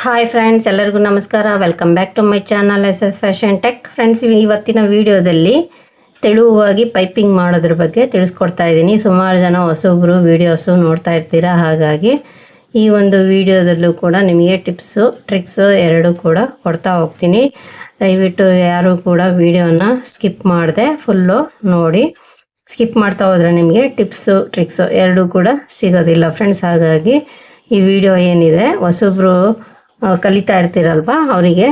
Hi friends ಎಲ್ಲರಿಗೂ ನಮಸ್ಕಾರ. Welcome back to my channel S S fashion tech friends ಇವತ್ತಿನ ವಿಡಿಯೋದಲ್ಲಿ ತೆಳುವಾಗಿ ಪೈಪಿಂಗ್ ಮಾಡೋದ್ರ ಬಗ್ಗೆ ತಿಳಿಸ್ಕೊಡ್ತಾ ಇದ್ದೀನಿ. ಸುಮಾರು ಜನ ಹೊಸೊಬ್ಬರು ವೀಡಿಯೋಸು ನೋಡ್ತಾ ಇರ್ತೀರಾ? ಹಾಗಾಗಿ ಈ ಒಂದು ವಿಡಿಯೋದಲ್ಲೂ ಕೂಡ ನಿಮಗೆ ಟಿಪ್ಸು ಟ್ರಿಕ್ಸು ಎರಡೂ ಕೂಡ ಕೊಡ್ತಾ ಹೋಗ್ತೀನಿ. ದಯವಿಟ್ಟು ಯಾರು ಕೂಡ ವಿಡಿಯೋನ ಸ್ಕಿಪ್ ಮಾಡದೆ ಫುಲ್ಲು ನೋಡಿ. ಸ್ಕಿಪ್ ಮಾಡ್ತಾ ಹೋದರೆ ನಿಮಗೆ ಟಿಪ್ಸು ಟ್ರಿಕ್ಸು ಎರಡೂ ಕೂಡ ಸಿಗೋದಿಲ್ಲ. ಫ್ರೆಂಡ್ಸ್ ಹಾಗಾಗಿ ಈ ವಿಡಿಯೋ ಏನಿದೆ? ಹೊಸಬ್ರು ಆ, ಕಲಿತಾ ಇರ್ತೀರಲ್ವ ಅವರಿಗೆ?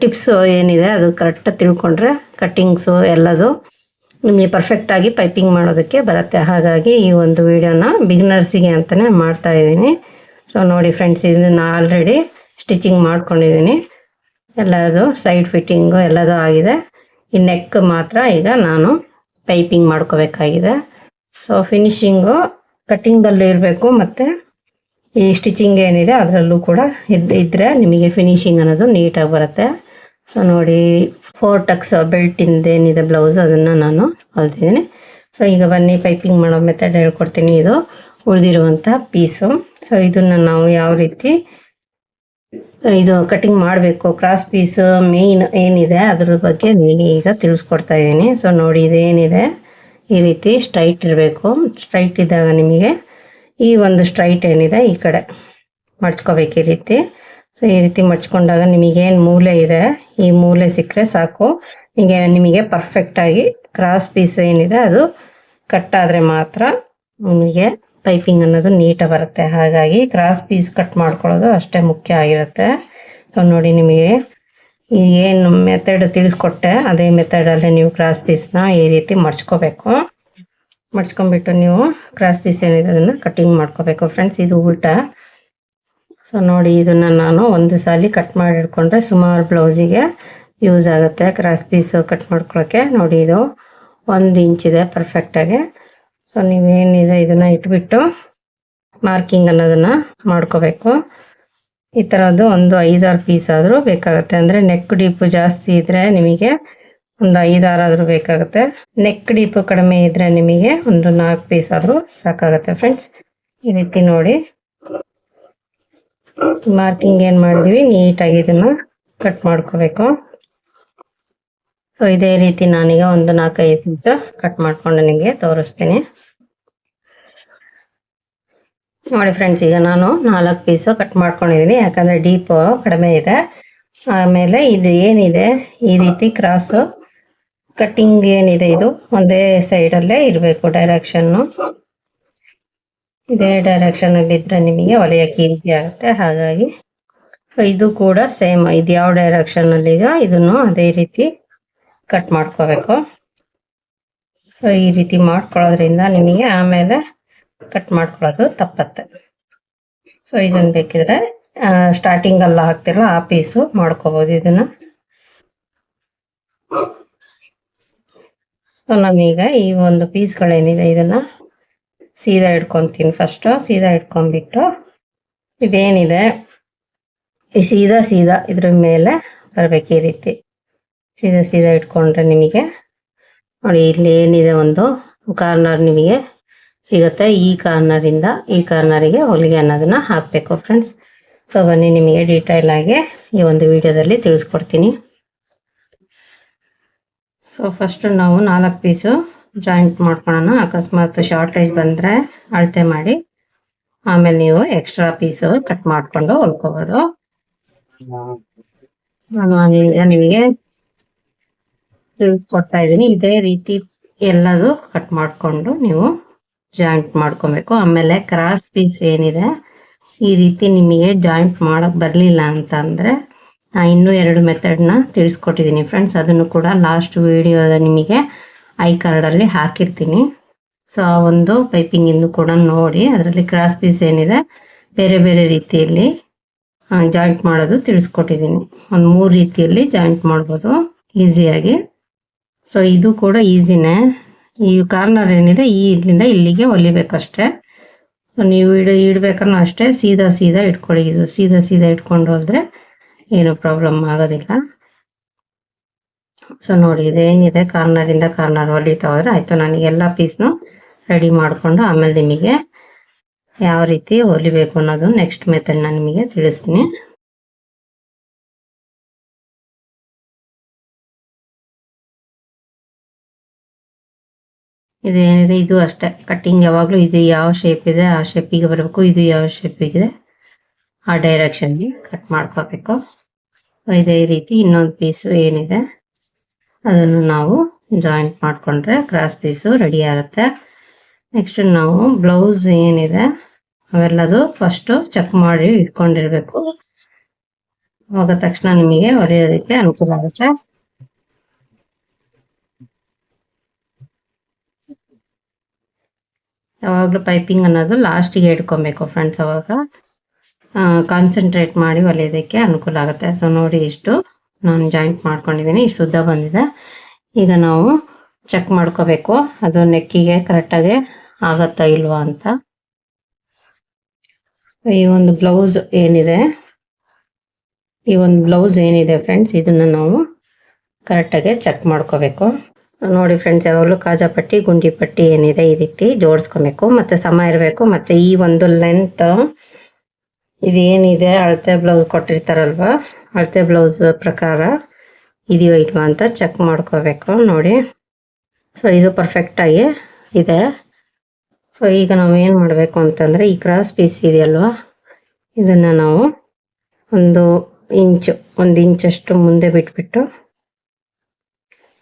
ಟಿಪ್ಸು ಏನಿದೆ ಅದು ಕರೆಕ್ಟಾಗಿ ತಿಳ್ಕೊಂಡ್ರೆ ಕಟ್ಟಿಂಗ್ಸು ಎಲ್ಲದು ನಿಮಗೆ ಪರ್ಫೆಕ್ಟಾಗಿ ಪೈಪಿಂಗ್ ಮಾಡೋದಕ್ಕೆ ಬರುತ್ತೆ. ಹಾಗಾಗಿ ಈ ಒಂದು ವಿಡಿಯೋನ ಬಿಗ್ನರ್ಸಿಗೆ ಅಂತಲೇ ಮಾಡ್ತಾ ಇದ್ದೀನಿ. ಸೊ ನೋಡಿ ಫ್ರೆಂಡ್ಸ್ ಇದನ್ನ ಆಲ್ರೆಡಿ ಸ್ಟಿಚಿಂಗ್ ಮಾಡ್ಕೊಂಡಿದ್ದೀನಿ. ಎಲ್ಲದು ಸೈಡ್ ಫಿಟ್ಟಿಂಗು ಎಲ್ಲದು ಆಗಿದೆ. ಈ ನೆಕ್ ಮಾತ್ರ ಈಗ ನಾನು ಪೈಪಿಂಗ್ ಮಾಡ್ಕೋಬೇಕಾಗಿದೆ. ಸೊ ಫಿನಿಶಿಂಗು ಕಟ್ಟಿಂಗಲ್ಲೂ ಇರಬೇಕು ಮತ್ತು ಈ ಸ್ಟಿಚಿಂಗ್ ಏನಿದೆ ಅದರಲ್ಲೂ ಕೂಡ ಇದ್ ಇದ್ದರೆ ನಿಮಗೆ ಫಿನಿಶಿಂಗ್ ಅನ್ನೋದು ನೀಟಾಗಿ ಬರುತ್ತೆ. ಸೊ ನೋಡಿ ಫೋರ್ ಟಕ್ಸ್ ಬೆಲ್ಟಿಂದ ಏನಿದೆ ಬ್ಲೌಸ್ ಅದನ್ನು ನಾನು ಹೊಲ್ತಿದ್ದೀನಿ ಸೊ ಈಗ ಬನ್ನಿ ಪೈಪಿಂಗ್ ಮಾಡೋ ಮೆಥಡ್ ಹೇಳ್ಕೊಡ್ತೀನಿ. ಇದು ಉಳಿದಿರುವಂಥ ಪೀಸು ಸೊ ಇದನ್ನು ನಾವು ಯಾವ ರೀತಿ, ಇದು ಕಟಿಂಗ್ ಮಾಡಬೇಕು ಕ್ರಾಸ್ ಪೀಸ್ ಮೇಯ್ನ್ ಏನಿದೆ ಅದ್ರ ಬಗ್ಗೆ ನಿಮಗೆ ಈಗ ತಿಳಿಸ್ಕೊಡ್ತಾ ಇದ್ದೀನಿ. ಸೊ ನೋಡಿ, ಇದೇನಿದೆ. ಈ ರೀತಿ ಸ್ಟ್ರೈಟ್ ಇರಬೇಕು. ಸ್ಟ್ರೈಟ್ ಇದ್ದಾಗ ನಿಮಗೆ ಈ ಒಂದು ಸ್ಟ್ರೈಟ್ ಏನಿದೆ ಈ ಕಡೆ ಮಡ್ಚ್ಕೋಬೇಕು ಈ ರೀತಿ ಸೊ ಈ ರೀತಿ ಮಡ್ಚ್ಕೊಂಡಾಗ ನಿಮಗೇನು ಮೂಲೆ ಇದೆ, ಈ ಮೂಲೆ ಸಿಕ್ಕರೆ ಸಾಕು. ನಿಮಗೆ ನಿಮಗೆ ಪರ್ಫೆಕ್ಟಾಗಿ ಕ್ರಾಸ್ ಪೀಸ್ ಏನಿದೆ ಅದು ಕಟ್ ಆದರೆ ಮಾತ್ರ ನಿಮಗೆ ಪೈಪಿಂಗ್ ಅನ್ನೋದು ನೀಟಾಗಿ ಬರುತ್ತೆ. ಹಾಗಾಗಿ ಕ್ರಾಸ್ ಪೀಸ್ ಕಟ್ ಮಾಡ್ಕೊಳ್ಳೋದು ಅಷ್ಟೇ ಮುಖ್ಯ ಆಗಿರುತ್ತೆ. ಸೊ ನೋಡಿ ನಿಮಗೆ ಏನು ಮೆಥಡ್ ತಿಳಿಸ್ಕೊಟ್ಟೆ, ಅದೇ ಮೆಥಡಲ್ಲಿ ನೀವು ಕ್ರಾಸ್ ಪೀಸ್ನ ಈ ರೀತಿ ಮಡ್ಚ್ಕೋಬೇಕು ಮಡ್ಚ್ಕೊಂಡ್ಬಿಟ್ಟು ನೀವು ಕ್ರಾಸ್ ಪೀಸ್ ಏನಿದೆ ಅದನ್ನು ಕಟ್ಟಿಂಗ್ ಮಾಡ್ಕೋಬೇಕು ಫ್ರೆಂಡ್ಸ್ ಇದು ಉಲ್ಟ. ಸೊ ನೋಡಿ, ಇದನ್ನು ನಾನು ಒಂದು ಸಾಲಿ ಕಟ್ ಮಾಡಿಟ್ಕೊಂಡ್ರೆ ಸುಮಾರು ಬ್ಲೌಸಿಗೆ ಯೂಸ್ ಆಗುತ್ತೆ ಕ್ರಾಸ್ ಪೀಸು ಕಟ್ ಮಾಡ್ಕೊಳಕ್ಕೆ. ನೋಡಿ, ಇದು ಒಂದು ಇಂಚಿದೆ ಪರ್ಫೆಕ್ಟಾಗಿ ಸೊ ನೀವೇನಿದೆ ಇದನ್ನು ಇಟ್ಬಿಟ್ಟು ಮಾರ್ಕಿಂಗ್ ಅನ್ನೋದನ್ನು ಮಾಡ್ಕೋಬೇಕು. ಈ ಥರದ್ದು ಒಂದು ಐದಾರು ಪೀಸ್ ಆದರೂ ಬೇಕಾಗುತ್ತೆ. ಅಂದರೆ ನೆಕ್ ಡೀಪು ಜಾಸ್ತಿ ಇದ್ದರೆ ನಿಮಗೆ ಒಂದು ಐದಾರಾದರೂ ಬೇಕಾಗುತ್ತೆ. ನೆಕ್ ಡೀಪು ಕಡಿಮೆ ಇದ್ರೆ ನಿಮಗೆ ಒಂದು ನಾಲ್ಕು ಪೀಸ್ ಆದರೂ ಸಾಕಾಗುತ್ತೆ ಫ್ರೆಂಡ್ಸ್ ಈ ರೀತಿ ನೋಡಿ. ಮಾರ್ಕಿಂಗ್ ಏನು ಮಾಡಿದ್ವಿ? ನೀಟಾಗಿ ಇದನ್ನು ಕಟ್ ಮಾಡ್ಕೋಬೇಕು. ಸೊ ಇದೇ ರೀತಿ ನಾನೀಗ ಒಂದು ನಾಲ್ಕೈದು ಪೀಸ್ ಕಟ್ ಮಾಡ್ಕೊಂಡು ನಿಮಗೆ ತೋರಿಸ್ತೀನಿ. ನೋಡಿ ಫ್ರೆಂಡ್ಸ್ ಈಗ ನಾನು ನಾಲ್ಕು ಪೀಸು ಕಟ್ ಮಾಡ್ಕೊಂಡಿದ್ದೀನಿ ಯಾಕಂದರೆ ಡೀಪು ಕಡಿಮೆ ಇದೆ. ಆಮೇಲೆ ಇದು ಏನಿದೆ? ಈ ರೀತಿ ಕ್ರಾಸು ಕಟ್ಟಿಂಗ್ ಏನಿದೆ ಇದು? ಒಂದೇ ಸೈಡಲ್ಲೇ ಇರಬೇಕು ಡೈರೆಕ್ಷನ್ನು ಇದೇ ಡೈರೆಕ್ಷನಲ್ಲಿ ಇದ್ರೆ ನಿಮಗೆ ಹೊಲಿಯೋಕ್ಕೆ ಈಸಿ ಆಗುತ್ತೆ. ಹಾಗಾಗಿ ಇದು ಕೂಡ ಸೇಮ್ ಇದು ಯಾವ ಡೈರೆಕ್ಷನಲ್ಲಿ ಈಗ ಇದನ್ನು ಅದೇ ರೀತಿ ಕಟ್ ಮಾಡ್ಕೋಬೇಕು. ಸೊ ಈ ರೀತಿ ಮಾಡ್ಕೊಳ್ಳೋದ್ರಿಂದ ನಿಮಗೆ ಆಮೇಲೆ ಕಟ್ ಮಾಡ್ಕೊಳ್ಳೋದು ತಪ್ಪತ್ತೆ. ಸೊ ಇದನ್ನ ಬೇಕಿದ್ರೆ ಸ್ಟಾರ್ಟಿಂಗ್ ಎಲ್ಲ ಹಾಕ್ತಿರಲ್ಲ, ಆ ಪೀಸು ಮಾಡ್ಕೋಬೋದು ಇದನ್ನ. ಸೊ ನಾವೀಗ ಈ ಒಂದು ಪೀಸ್ಗಳೇನಿದೆ ಇದನ್ನ ಸೀದಾ ಇಟ್ಕೊಂತೀನಿ ಫಸ್ಟು ಸೀದಾ ಇಟ್ಕೊಂಡ್ಬಿಟ್ಟು ಇದೇನಿದೆ? ಈ ಸೀದಾ ಸೀದಾ ಇದ್ರ ಮೇಲೆ ಬರಬೇಕು ಈ ರೀತಿ. ಸೀದಾ ಸೀದಾ ಇಟ್ಕೊಂಡ್ರೆ ನಿಮಗೆ ನೋಡಿ, ಇಲ್ಲಿ ಏನಿದೆ ಒಂದು ಕಾರ್ನರ್ ನಿಮಗೆ ಸಿಗುತ್ತೆ. ಈ ಕಾರ್ನರಿಂದ ಈ ಕಾರ್ನರಿಗೆ ಹೊಲಿಗೆ ಅನ್ನೋದನ್ನ ಹಾಕಬೇಕು ಫ್ರೆಂಡ್ಸ್ ಸೊ ಬನ್ನಿ, ನಿಮಗೆ ಡೀಟೇಲ್ ಆಗಿ ಈ ಒಂದು ವಿಡಿಯೋದಲ್ಲಿ ತಿಳಿಸ್ಕೊಡ್ತೀನಿ. ಸೊ ಫಸ್ಟ್ ನಾವು ನಾಲ್ಕು ಪೀಸು ಜಾಯಿಂಟ್ ಮಾಡ್ಕೊಳ್ಳೋಣ ಅಕಸ್ಮಾತ್ ಶಾರ್ಟೇಜ್ ಬಂದರೆ ಅಳತೆ ಮಾಡಿ. ಆಮೇಲೆ ನೀವು ಎಕ್ಸ್ಟ್ರಾ ಪೀಸು ಕಟ್ ಮಾಡಿಕೊಂಡು ಹೊಲ್ಕೋಬೋದು. ನಾನು ನಿಮಗೆ ತಿಳಿಸ್ಕೊಡ್ತಾ ಇದ್ದೀನಿ. ಇದೇ ರೀತಿ ಎಲ್ಲದು ಕಟ್ ಮಾಡಿಕೊಂಡು ನೀವು ಜಾಯಿಂಟ್ ಮಾಡ್ಕೊಬೇಕು. ಆಮೇಲೆ ಕ್ರಾಸ್ ಪೀಸ್ ಏನಿದೆ, ಈ ರೀತಿ ನಿಮಗೆ ಜಾಯಿಂಟ್ ಮಾಡೋಕ್ಕೆ ಬರಲಿಲ್ಲ ಅಂತ ಅಂದರೆ ನಾ ಇನ್ನೂ ಎರಡು ಮೆಥಡ್ನ ತಿಳಿಸ್ಕೊಟ್ಟಿದ್ದೀನಿ ಫ್ರೆಂಡ್ಸ್. ಅದನ್ನು ಕೂಡ ಲಾಸ್ಟ್ ವೀಡಿಯೋದ ನಿಮಗೆ ಐ ಕಾರ್ಡಲ್ಲಿ ಹಾಕಿರ್ತೀನಿ. ಸೊ, ಆ ಒಂದು ಪೈಪಿಂಗಿಂದು ಕೂಡ ನೋಡಿ, ಅದರಲ್ಲಿ ಕ್ರಾಸ್ ಪೀಸ್ ಏನಿದೆ, ಬೇರೆ ಬೇರೆ ರೀತಿಯಲ್ಲಿ ಜಾಯಿಂಟ್ ಮಾಡೋದು ತಿಳಿಸ್ಕೊಟ್ಟಿದ್ದೀನಿ. ಒಂದು ಮೂರು ರೀತಿಯಲ್ಲಿ ಜಾಯಿಂಟ್ ಮಾಡ್ಬೋದು, ಈಸಿಯಾಗಿ. ಸೊ, ಇದು ಕೂಡ ಈಸಿನೇ. ಈ ಕಾರ್ನರ್ ಏನಿದೆ, ಈ ಇಲ್ಲಿಂದ ಇಲ್ಲಿಗೆ ಹೊಲಿಬೇಕಷ್ಟೇ ನೀವು ಇಡ, ಇಡ್ಬೇಕನ್ನೋ ಅಷ್ಟೇ, ಸೀದಾ ಸೀದಾ ಇಟ್ಕೊಳ್ಳಿ. ಇದು ಸೀದಾ ಸೀದಾ ಇಟ್ಕೊಂಡು ಹೋದ್ರೆ ಏನು ಪ್ರಾಬ್ಲಮ್ ಆಗೋದಿಲ್ಲ. ಸೊ ನೋಡಿ ಇದೇನಿದೆ ಕಾರ್ನರಿಂದ ಕಾರ್ನರ್ ಹೊಲಿತಾ ಹೋದ್ರೆ ಆಯ್ತು. ನನಗೆ ಎಲ್ಲ ಪೀಸ್ನು ರೆಡಿ ಮಾಡಿಕೊಂಡು ಆಮೇಲೆ ನಿಮಗೆ ಯಾವ ರೀತಿ ಹೊಲಿಬೇಕು ಅನ್ನೋದು ನೆಕ್ಸ್ಟ್ ಮೆಥಡ್ ನಾನು ನಿಮಗೆ ತಿಳಿಸ್ತೀನಿ. ಇದೇನಿದೆ ಇದು ಅಷ್ಟೇ. ಕಟ್ಟಿಂಗ್ ಯಾವಾಗಲೂ ಇದು ಯಾವ ಶೇಪ್ ಇದೆ, ಆ ಶೇಪಿಗೆ ಬರಬೇಕು, ಇದು ಯಾವ ಶೇಪಿಗೆ ಆ ಡೈರೆಕ್ಷನ್ಗೆ ಕಟ್ ಮಾಡ್ಕೋಬೇಕು. ಇದೇ ರೀತಿ ಇನ್ನೊಂದು ಪೀಸು ಏನಿದೆ, ಅದನ್ನು ನಾವು ಜಾಯಿಂಟ್ ಮಾಡಿಕೊಂಡ್ರೆ ಕ್ರಾಸ್ ಪೀಸು ರೆಡಿ ಆಗುತ್ತೆ. ನೆಕ್ಸ್ಟ್ ನಾವು ಬ್ಲೌಸ್ ಏನಿದೆ, ಅವೆಲ್ಲದು ಫಸ್ಟು ಚೆಕ್ ಮಾಡಿ ಇಟ್ಕೊಂಡಿರ್ಬೇಕು. ಆಗ ತಕ್ಷಣ ನಿಮಗೆ ಹೊಲಿಯೋದಕ್ಕೆ ಅನುಕೂಲ ಆಗುತ್ತೆ. ಯಾವಾಗಲೂ ಪೈಪಿಂಗ್ ಅನ್ನೋದು ಲಾಸ್ಟಿಗೆ ಇಟ್ಕೊಬೇಕು ಫ್ರೆಂಡ್ಸ್ ಅವಾಗ. ಕಾನ್ಸಂಟ್ರೇಟ್ ಮಾಡಿ ಹೊಲಿಯೋದಕ್ಕೆ ಅನುಕೂಲ ಆಗುತ್ತೆ. ಸೊ ನೋಡಿ ಇಷ್ಟು ನಾನು ಜಾಯಿಂಟ್ ಮಾಡ್ಕೊಂಡಿದ್ದೀನಿ. ಇಷ್ಟು ಉದ್ದ ಬಂದಿದೆ. ಈಗ ನಾವು ಚೆಕ್ ಮಾಡ್ಕೋಬೇಕು. ಅದು ನೆಕ್ಕಿಗೆ ಕರೆಕ್ಟಾಗಿ ಆಗತ್ತಾ ಇಲ್ವಾ ಅಂತ. ಈ ಒಂದು ಬ್ಲೌಸ್ ಏನಿದೆ? ಈ ಒಂದು ಬ್ಲೌಸ್ ಏನಿದೆ ಫ್ರೆಂಡ್ಸ್ ಇದನ್ನ ನಾವು ಕರೆಕ್ಟಾಗಿ ಚೆಕ್ ಮಾಡ್ಕೋಬೇಕು. ನೋಡಿ ಫ್ರೆಂಡ್ಸ್ ಯಾವಾಗಲೂ ಕಾಜಾ ಪಟ್ಟಿ, ಗುಂಡಿ ಪಟ್ಟಿ ಏನಿದೆ ಈ ರೀತಿ ಜೋಡಿಸ್ಕೊಬೇಕು. ಮತ್ತೆ ಸಮ ಇರಬೇಕು. ಮತ್ತೆ ಈ ಒಂದು ಲೆಂತ್ ಇದು ಏನಿದೆ ಅಳತೆ ಬ್ಲೌಸ್ ಕೊಟ್ಟಿರ್ತಾರಲ್ವ? ಅಳತೆ ಬ್ಲೌಸ್ ಪ್ರಕಾರ. ಇದೆಯೋ ಇಲ್ವಾ ಅಂತ ಚೆಕ್ ಮಾಡ್ಕೋಬೇಕು ನೋಡಿ. ಸೊ ಇದು ಪರ್ಫೆಕ್ಟಾಗಿ ಇದೆ. ಸೊ ಈಗ ನಾವು ಏನು ಮಾಡಬೇಕು ಅಂತಂದರೆ ಈ ಕ್ರಾಸ್ ಪೀಸ್ ಇದೆಯಲ್ವಾ? ಇದನ್ನು ನಾವು ಒಂದು ಇಂಚು ಒಂದು ಇಂಚಷ್ಟು ಮುಂದೆ ಬಿಟ್ಬಿಟ್ಟು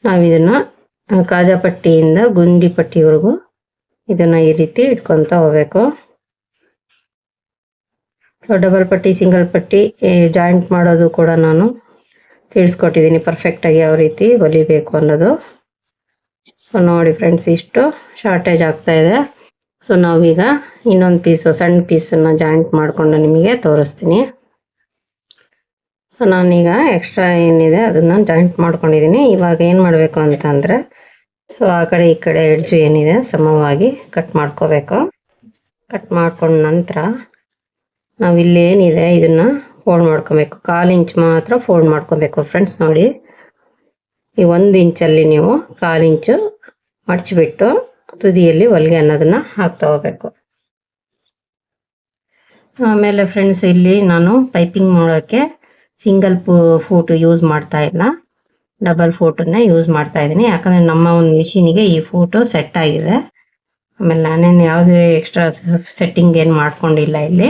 ನಾವು ಇದನ್ನು ಕಾಜಾ ಪಟ್ಟಿಯಿಂದ ಗುಂಡಿ ಪಟ್ಟಿವರೆಗೂ ಇದನ್ನು ಈ ರೀತಿ ಇಟ್ಕೊತ ಹೋಗ್ಬೇಕು. ಡಬಲ್ ಪಟ್ಟಿ ಸಿಂಗಲ್ ಪಟ್ಟಿ ಜಾಯಿಂಟ್ ಮಾಡೋದು ಕೂಡ ನಾನು ತಿಳಿಸ್ಕೊಟ್ಟಿದ್ದೀನಿ. ಪರ್ಫೆಕ್ಟಾಗಿ ಯಾವ ರೀತಿ ಹೊಲಿಬೇಕು ಅನ್ನೋದು. ನೋಡಿ ಫ್ರೆಂಡ್ಸ್ ಇಷ್ಟು ಶಾರ್ಟೇಜ್ ಆಗ್ತಾ ಇದೆ. ಸೊ ನಾವೀಗ ಇನ್ನೊಂದು ಪೀಸು ಸಣ್ಣ ಪೀಸನ್ನು ಜಾಯಿಂಟ್ ಮಾಡಿಕೊಂಡು ನಿಮಗೆ ತೋರಿಸ್ತೀನಿ. ಸೊ ನಾನೀಗ ಎಕ್ಸ್ಟ್ರಾ ಏನಿದೆ ಅದನ್ನು ಜಾಯಿಂಟ್ ಮಾಡ್ಕೊಂಡಿದ್ದೀನಿ. ಇವಾಗ ಏನು ಮಾಡಬೇಕು ಅಂತಂದರೆ ಸೊ ಆ ಕಡೆ ಈ ಕಡೆ ಎಡ್ಜು ಏನಿದೆ, ಸಮವಾಗಿ ಕಟ್ ಮಾಡ್ಕೋಬೇಕು. ಕಟ್ ಮಾಡ್ಕೊಂಡ ನಂತರ ನಾವು ಇಲ್ಲೇನಿದೆ ಇದನ್ನ ಫೋಲ್ಡ್ ಮಾಡ್ಕೊಬೇಕು. ಕಾಲು ಇಂಚ್ ಮಾತ್ರ ಫೋಲ್ಡ್ ಮಾಡ್ಕೊಬೇಕು ಫ್ರೆಂಡ್ಸ್ ನೋಡಿ. ಈ ಒಂದು ಇಂಚಲ್ಲಿ ನೀವು ಕಾಲು ಇಂಚು ಮಡಚಿಬಿಟ್ಟು ತುದಿಯಲ್ಲಿ ಹೊಲಿಗೆ ಅನ್ನೋದನ್ನ ಹಾಕ್ತಾ ಹೋಗ್ಬೇಕು ಆಮೇಲೆ ಫ್ರೆಂಡ್ಸ್ ಇಲ್ಲಿ ನಾನು ಪೈಪಿಂಗ್ ಮಾಡೋಕ್ಕೆ ಸಿಂಗಲ್ ಫೂಟ್ ಯೂಸ್ ಮಾಡ್ತಾ ಇಲ್ಲ. ಡಬಲ್ ಫೂಟನ್ನೇ ಯೂಸ್ ಮಾಡ್ತಾ ಇದ್ದೀನಿ ಯಾಕಂದರೆ ನಮ್ಮ ಒಂದು ಮಿಷಿನಿಗೆ ಈ ಫೂಟು ಸೆಟ್ ಆಗಿದೆ. ಆಮೇಲೆ ನಾನೇನು ಯಾವುದೇ ಎಕ್ಸ್ಟ್ರಾ ಸೆಟ್ಟಿಂಗ್ ಏನು ಮಾಡ್ಕೊಂಡಿಲ್ಲ ಇಲ್ಲಿ.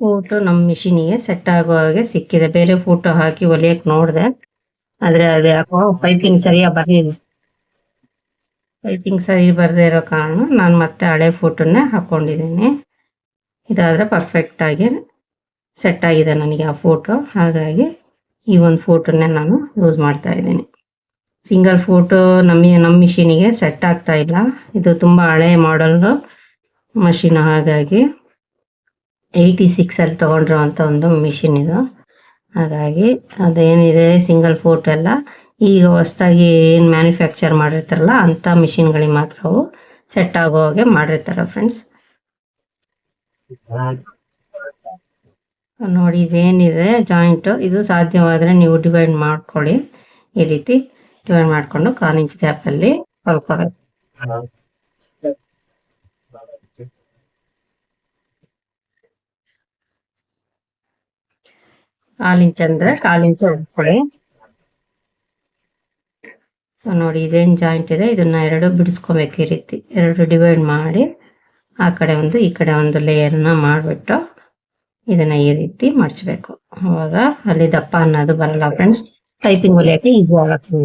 ಫೋಟೋ ನಮ್ಮ ಮಿಷಿನಿಗೆ ಸೆಟ್ ಆಗೋ ಹಾಗೆ ಸಿಕ್ಕಿದೆ. ಬೇರೆ ಫೋಟೋ ಹಾಕಿ ಹೊಲಿಯಕ್ಕೆ ನೋಡಿದೆ. ಆದರೆ ಅದು ಯಾಕೋ ಪೈಪಿಂಗ್ ಸರಿಯಾಗಿ ಬರಲಿಲ್ಲ. ಪೈಪಿಂಗ್ ಸರಿ ಬರದೇ ಇರೋ ಕಾರಣ ನಾನು ಮತ್ತೆ ಹಳೆ ಫೋಟೋನೇ ಹಾಕ್ಕೊಂಡಿದ್ದೀನಿ ಇದಾದರೆ ಪರ್ಫೆಕ್ಟಾಗಿ ಸೆಟ್ ಆಗಿದೆ ನನಗೆ ಆ ಫೋಟೋ. ಹಾಗಾಗಿ ಈ ಒಂದು ಫೋಟೋನೇ ನಾನು ಯೂಸ್ ಮಾಡ್ತಾ ಇದ್ದೀನಿ. ಸಿಂಗಲ್ ಫೋಟೋ ನಮ್ಮ ನಮ್ಮ ಮಿಷಿನಿಗೆ ಸೆಟ್ ಆಗ್ತಾ ಇಲ್ಲ. ಇದು ತುಂಬ ಹಳೆ ಮಾಡಲ್ದು ಮಷಿನ್ ಹಾಗಾಗಿ ಏಯ್ಟಿ ಸಿಕ್ಸಲ್ಲಿ ತೊಗೊಂಡಿರೋವಂಥ ಒಂದು ಮಿಷಿನ್ ಇದು. ಹಾಗಾಗಿ ಅದೇನಿದೆ ಸಿಂಗಲ್ ಫೋಟ್ ಎಲ್ಲ. ಈಗ ಹೊಸ್ದಾಗಿ ಏನು ಮ್ಯಾನುಫ್ಯಾಕ್ಚರ್ ಮಾಡಿರ್ತಾರಲ್ಲ ಅಂಥ ಮಿಷಿನ್ಗಳಿಗೆ ಮಾತ್ರ ಅವು ಸೆಟ್ ಆಗೋ ಹಾಗೆ ಮಾಡಿರ್ತಾರೆ ಫ್ರೆಂಡ್ಸ್ ನೋಡಿ, ಇದೇನಿದೆ ಜಾಯಿಂಟು ಇದು ಸಾಧ್ಯವಾದರೆ ನೀವು ಡಿವೈಡ್ ಮಾಡ್ಕೊಳ್ಳಿ. ಈ ರೀತಿ ಡಿವೈಡ್ ಮಾಡಿಕೊಂಡು, ಕಾಲು ಇಂಚ್ ಗ್ಯಾಪಲ್ಲಿ ಹೊಲ್ಕೊಬೇಕು ಕಾಲು ಇಂಚ್ ಅಂದ್ರೆ ಕಾಲು ಇಂಚ್ ಹೊಡ್ಕೊಳ್ಳಿ ಸೊ ನೋಡಿ, ಇದೇನು ಜಾಯಿಂಟ್ ಇದೆ? ಇದನ್ನ ಎರಡು ಬಿಡಿಸ್ಕೊಬೇಕು ಈ ರೀತಿ. ಎರಡು ಡಿವೈಡ್ ಮಾಡಿ, ಆ ಕಡೆ ಒಂದು, ಈ ಕಡೆ ಒಂದು ಲೇಯರ್ನ ಮಾಡಿಬಿಟ್ಟು ಇದನ್ನ ಈ ರೀತಿ ಮಡಚಬೇಕು ಅವಾಗ ಅಲ್ಲಿ ದಪ್ಪ ಅನ್ನೋದು ಬರಲ್ಲ ಫ್ರೆಂಡ್ಸ್ ಟೈಪಿಂಗ್ ಹೊಲಿಯೋಕ್ಕೆ ಈಸಿ ಆಗುತ್ತೆ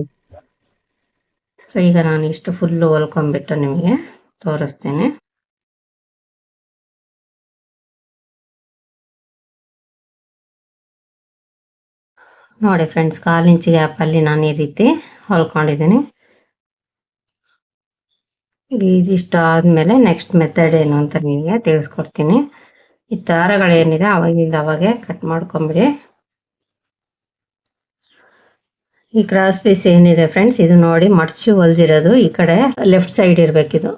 ಸೊ ಈಗ ನಾನು ಇಷ್ಟು ಫುಲ್ಲು ಹೊಲ್ಕೊಂಬಿಟ್ಟು ನಿಮಗೆ ತೋರಿಸ್ತೀನಿ. ನೋಡಿ ಫ್ರೆಂಡ್ಸ್ ಕಾಲು ಇಂಚ್ ಗ್ಯಾಪಲ್ಲಿ ನಾನು ಈ ರೀತಿ ಹೊಲ್ಕೊಂಡಿದ್ದೀನಿ. ಇದಿಷ್ಟು ಆದಮೇಲೆ ನೆಕ್ಸ್ಟ್ ಮೆಥಡ್ ಏನು ಅಂತ ನಿಮಗೆ ತಿಳಿಸ್ಕೊಡ್ತೀನಿ. ಈ ದಾರಗಳೇನಿದೆ ಅವಾಗಿಂದ ಅವಾಗೆ ಕಟ್ ಮಾಡ್ಕೊಂಬಿಡಿ. ಈ ಕ್ರಾಸ್ ಪೀಸ್ ಏನಿದೆ ಫ್ರೆಂಡ್ಸ್ ಇದು ನೋಡಿ ಮಡಚಿ ಹೊಲ್ದಿರೋದು. ಈ ಕಡೆ ಲೆಫ್ಟ್ ಸೈಡ್ ಇರಬೇಕಿದು.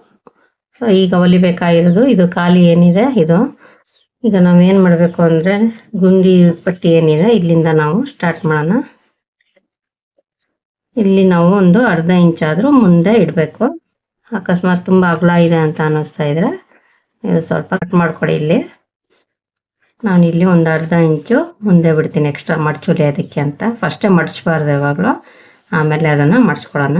ಸೊ ಈಗ ಹೊಲಿಬೇಕಾಗಿರೋದು, ಇದು ಖಾಲಿ ಏನಿದೆ, ಇದು. ಈಗ ನಾವೇನು ಮಾಡಬೇಕು ಅಂದರೆ ಗುಂಡಿ ಪಟ್ಟಿ ಏನಿದೆ, ಇಲ್ಲಿಂದ ನಾವು ಸ್ಟಾರ್ಟ್ ಮಾಡೋಣ. ಇಲ್ಲಿ ನಾವು ಒಂದು ಅರ್ಧ ಇಂಚ್ ಆದರೂ ಮುಂದೆ ಇಡಬೇಕು. ಅಕಸ್ಮಾತ್ ತುಂಬ ಅಗಲ ಇದೆ ಅಂತ ಅನ್ನಿಸ್ತಾ ಇದ್ರೆ ನೀವು ಸ್ವಲ್ಪ ಕಟ್ ಮಾಡಿಕೊಡಿ ಇಲ್ಲಿ. ನಾನು ಇಲ್ಲಿ ಒಂದು ಅರ್ಧ ಇಂಚು ಮುಂದೆ ಬಿಡ್ತೀನಿ ಎಕ್ಸ್ಟ್ರಾ ಮಡ್ಚುಲಿ ಅದಕ್ಕೆ ಅಂತ. ಫಸ್ಟೇ ಮಡ್ಚಬಾರ್ದು ಯಾವಾಗಲೂ, ಆಮೇಲೆ ಅದನ್ನು ಮಡ್ಚ್ಕೊಳ್ಳೋಣ.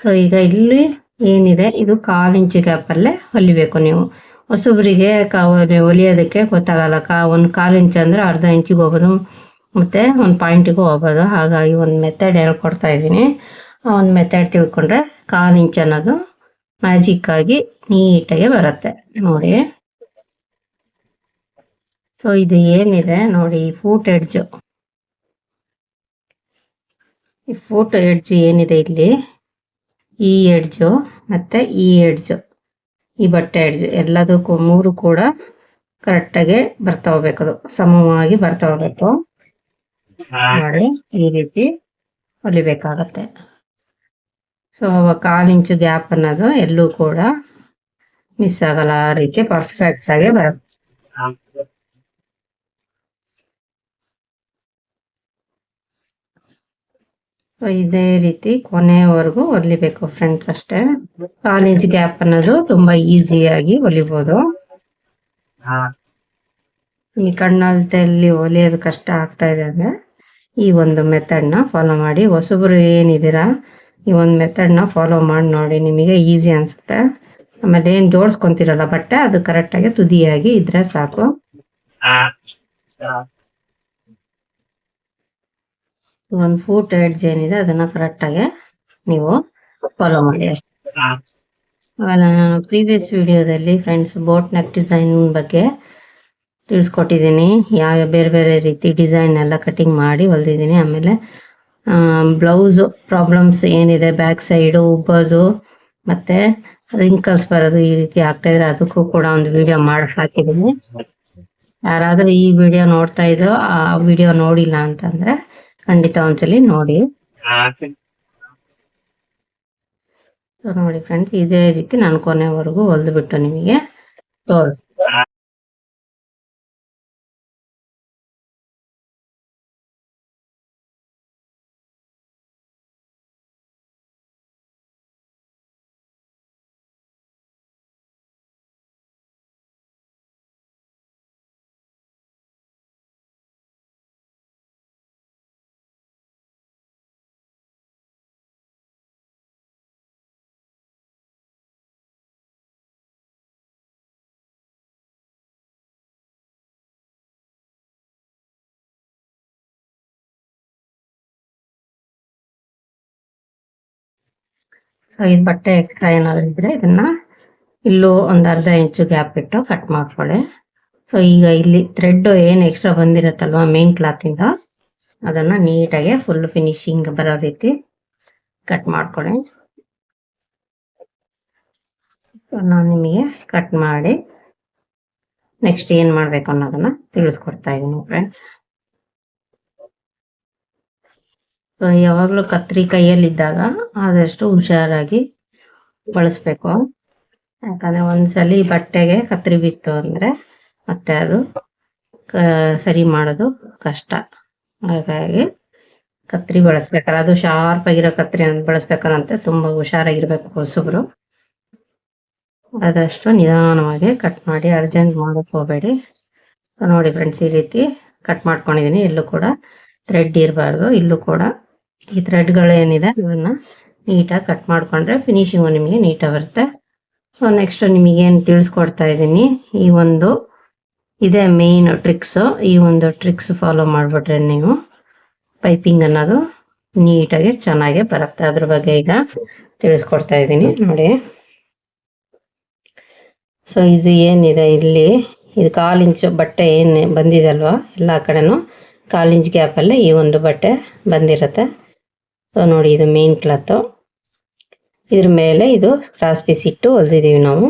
ಸೊ ಈಗ ಇಲ್ಲಿ ಏನಿದೆ? ಇದು ಕಾಲು ಇಂಚು ಗ್ಯಾಪಲ್ಲೇ ಹೊಲಿಬೇಕು ನೀವು. ಹೊಸಬ್ರಿಗೆ ಕಾ ಹೊಲಿಯೋದಕ್ಕೆ ಗೊತ್ತಾಗಲ್ಲ. ಕಾ ಒಂದು ಕಾಲು ಇಂಚ್ ಅಂದರೆ ಅರ್ಧ ಇಂಚಿಗೆ ಹೋಗೋದು ಮತ್ತು ಒಂದು ಪಾಯಿಂಟಿಗೂ ಹೋಗ್ಬೋದು. ಹಾಗಾಗಿ ಒಂದು ಮೆಥಡ್ ಹೇಳ್ಕೊಡ್ತಾ ಇದ್ದೀನಿ. ಆ ಒಂದು ಮೆಥಡ್ ತಿಳ್ಕೊಂಡ್ರೆ ಕಾಲು ಇಂಚ್ ಅನ್ನೋದು ಮ್ಯಾಜಿಕ್ ಆಗಿ ನೀಟಾಗಿ ಬರುತ್ತೆ. ನೋಡಿ. ಸೊ ಇದು ಏನಿದೆ? ನೋಡಿ, ಈ ಫೂಟ್ ಎಡ್ಜು ಈ ಫೂಟ್ ಎಡ್ಜ್ ಏನಿದೆ ಇಲ್ಲಿ? ಈ ಎಡ್ಜು ಮತ್ತೆ ಈ ಎಡ್ಜು, ಈ ಬಟ್ಟೆ ಎಡ್ಜು ಎಲ್ಲದಕ್ಕೂ ಮೂರು ಕೂಡ ಕರೆಕ್ಟಾಗಿ ಬರ್ತಾ ಹೋಗ್ಬೇಕು ಅದು, ಸಮವಾಗಿ ಬರ್ತಾ ಹೋಗ್ಬೇಕು ನೋಡಿ, ಈ ರೀತಿ ಹೊಲಿಬೇಕಾಗತ್ತೆ. ಸೊ ಕಾಲು ಇಂಚು ಗ್ಯಾಪ್ ಅನ್ನೋದು ಎಲ್ಲೂ ಕೂಡ ಮಿಸ್ ಆಗಲ್ಲ ಆ ರೀತಿ ಪರ್ಫೆಕ್ಟ್ ಆಗಿ ಬರುತ್ತೆ. ಸೊ ಇದೇ ರೀತಿ ಕೊನೆಯವರೆಗೂ ಹೊಲಿಬೇಕು ಫ್ರೆಂಡ್ಸ್ ಅಷ್ಟೇ. ಕಾಲೇಜ್ ಗ್ಯಾಪ್ ಅನ್ನೋದು ತುಂಬಾ ಈಸಿಯಾಗಿ ಹೊಲಿಬೋದು ಈ ಕಣ್ಣಲ್ತಲ್ಲಿ ಹೊಲಿಯೋದು ಕಷ್ಟ ಆಗ್ತಾ ಇದೆ ಅಂದ್ರೆ ಈ ಒಂದು ಮೆಥಡ್ನ ಫಾಲೋ ಮಾಡಿ. ಹೊಸಬ್ರು ಏನಿದ್ದೀರಾ? ಈ ಒಂದು ಮೆಥಡ್ನ ಫಾಲೋ ಮಾಡಿ ನೋಡಿ ನಿಮಗೆ ಈಸಿ ಅನ್ಸುತ್ತೆ. ಆಮೇಲೆ ಏನು ಜೋಡಿಸ್ಕೊಂತಿರಲ್ಲ ಬಟ್ಟೆ ಅದು ಕರೆಕ್ಟಾಗಿ ತುದಿಯಾಗಿ ಇದ್ರೆ ಸಾಕು. ಒಂದು ಫೂಟ್ ಎಡ್ಜ್ ಏನಿದೆ ಅದನ್ನ ಕರೆಕ್ಟಾಗಿ ನೀವು ಫಾಲೋ ಮಾಡಿ ಅಷ್ಟೇ. ನಾನು ಪ್ರೀವಿಯಸ್ ವಿಡಿಯೋದಲ್ಲಿ ಫ್ರೆಂಡ್ಸ್ ಬೋಟ್ ನೆಕ್ ಡಿಸೈನ್ ಬಗ್ಗೆ ತಿಳಿಸ್ಕೊಟ್ಟಿದ್ದೀನಿ. ಯಾವ ಬೇರೆ ಬೇರೆ ರೀತಿ ಡಿಸೈನ್ ಎಲ್ಲ ಕಟಿಂಗ್ ಮಾಡಿ ಹೊಲ್ದಿದ್ದೀನಿ. ಆಮೇಲೆ ಬ್ಲೌಸ್ ಪ್ರಾಬ್ಲಮ್ಸ್ ಏನಿದೆ ಬ್ಯಾಕ್ ಸೈಡು ಉಬ್ಬೋದು ಮತ್ತೆ ರಿಂಕಲ್ಸ್ ಬರೋದು ಈ ರೀತಿ ಆಗ್ತಾ ಇದ್ರೆ ಅದಕ್ಕೂ ಕೂಡ ಒಂದು ವಿಡಿಯೋ ಮಾಡಿ ಹಾಕಿದ್ದೀನಿ. ಯಾರಾದರೂ ಈ ವಿಡಿಯೋ ನೋಡ್ತಾ ಇದ್ದೋ ಆ ವಿಡಿಯೋ ನೋಡಿಲ್ಲ ಅಂತಂದ್ರೆ ಖಂಡಿತ ಒಂದ್ಸಲಿ ನೋಡಿ. ನೋಡಿ ಫ್ರೆಂಡ್ಸ್ ಇದೇ ರೀತಿ ನಾನು ಕೊನೆವರೆಗೂ ಹೊಲ್ದು ಬಿಟ್ಟು ನಿಮಗೆ ತೋರ್ ಸೊ ಇದು ಬಟ್ಟೆ ಎಕ್ಸ್ಟ್ರಾ ಏನಾದ್ರು ಇದ್ರೆ ಇದನ್ನ ಇಲ್ಲೂ ಒಂದು ಅರ್ಧ ಇಂಚು ಗ್ಯಾಪ್ ಇಟ್ಟು ಕಟ್ ಮಾಡ್ಕೊಳ್ಳಿ. ಸೊ ಈಗ ಇಲ್ಲಿ ಥ್ರೆಡ್ ಏನು ಎಕ್ಸ್ಟ್ರಾ ಬಂದಿರತ್ತಲ್ವ ಮೇನ್ ಕ್ಲಾತಿಂದ ಅದನ್ನ ನೀಟಾಗಿ ಫುಲ್ ಫಿನಿಶಿಂಗ್ ಬರೋ ರೀತಿ ಕಟ್ ಮಾಡ್ಕೊಳ್ಳಿ. ನಾನು ನಿಮಗೆ ಕಟ್ ಮಾಡಿ ನೆಕ್ಸ್ಟ್ ಏನ್ ಮಾಡ್ಬೇಕು ಅನ್ನೋದನ್ನ ತಿಳಿಸ್ಕೊಡ್ತಾ ಇದ್ದೀನಿ ಫ್ರೆಂಡ್ಸ್ ಸೊ ಯಾವಾಗಲೂ ಕತ್ರಿ ಕೈಯಲ್ಲಿದ್ದಾಗ ಆದಷ್ಟು ಹುಷಾರಾಗಿ ಬಳಸ್ಬೇಕು. ಯಾಕಂದ್ರೆ ಒಂದ್ಸಲಿ ಬಟ್ಟೆಗೆ ಕತ್ರಿ ಬಿತ್ತು ಅಂದ್ರೆ ಮತ್ತೆ ಅದು ಸರಿ ಮಾಡೋದು ಕಷ್ಟ. ಹಾಗಾಗಿ ಕತ್ರಿ ಬಳಸ್ಬೇಕಾರೆ ಅದು ಶಾರ್ಪ್ ಆಗಿರೋ ಕತ್ರಿ ಬಳಸ್ಬೇಕಾರಂತೆ ತುಂಬಾ ಹುಷಾರಾಗಿರ್ಬೇಕು ಹೊಸಬ್ರು. ಆದಷ್ಟು ನಿಧಾನವಾಗಿ ಕಟ್ ಮಾಡಿ ಅರ್ಜೆಂಟ್ ಮಾಡೋಕೆ ಹೋಗಬೇಡಿ. ನೋಡಿ ಫ್ರೆಂಡ್ಸ್ ಈ ರೀತಿ ಕಟ್ ಮಾಡ್ಕೊಂಡಿದ್ದೀನಿ ಎಲ್ಲೂ ಕೂಡ ಥ್ರೆಡ್ ಇರಬಾರ್ದು. ಇಲ್ಲೂ ಕೂಡ ಈ ಥ್ರೆಡ್ಗಳು ಏನಿದೆ ಇವನ್ನ ನೀಟಾಗಿ ಕಟ್ ಮಾಡಿಕೊಂಡ್ರೆ ಫಿನಿಶಿಂಗು ನಿಮಗೆ ನೀಟಾಗಿ ಬರುತ್ತೆ. ಸೊ ನೆಕ್ಸ್ಟ್ ನಿಮಗೇನು ತಿಳಿಸ್ಕೊಡ್ತಾ ಇದ್ದೀನಿ, ಈ ಒಂದು ಇದೇ ಮೇನ್ ಟ್ರಿಕ್ಸು ಈ ಒಂದು ಟ್ರಿಕ್ಸ್ ಫಾಲೋ ಮಾಡಿಬಿಟ್ರೆ ನೀವು ಪೈಪಿಂಗ್ ಅನ್ನೋದು ನೀಟಾಗಿ ಚೆನ್ನಾಗೆ ಬರುತ್ತೆ. ಅದ್ರ ಬಗ್ಗೆ ಈಗ ತಿಳಿಸ್ಕೊಡ್ತಾ ಇದ್ದೀನಿ, ನೋಡಿ. ಸೊ ಇದು ಏನಿದೆ, ಇಲ್ಲಿ ಇದು ಕಾಲು ಇಂಚು ಬಟ್ಟೆ ಏನು ಬಂದಿದೆ ಅಲ್ವಾ, ಎಲ್ಲ ಕಡೆನೂ ಕಾಲು ಇಂಚ್ ಗ್ಯಾಪಲ್ಲೇ ಈ ಒಂದು ಬಟ್ಟೆ ಬಂದಿರುತ್ತೆ. ಸೊ ನೋಡಿ ಇದು ಮೇನ್ ಕ್ಲಾತು ಇದ್ರ ಮೇಲೆ ಇದು ಕ್ರಾಸ್ ಪೀಸ್ ಇಟ್ಟು ಹೊಲ್ದಿದ್ದೀವಿ ನಾವು.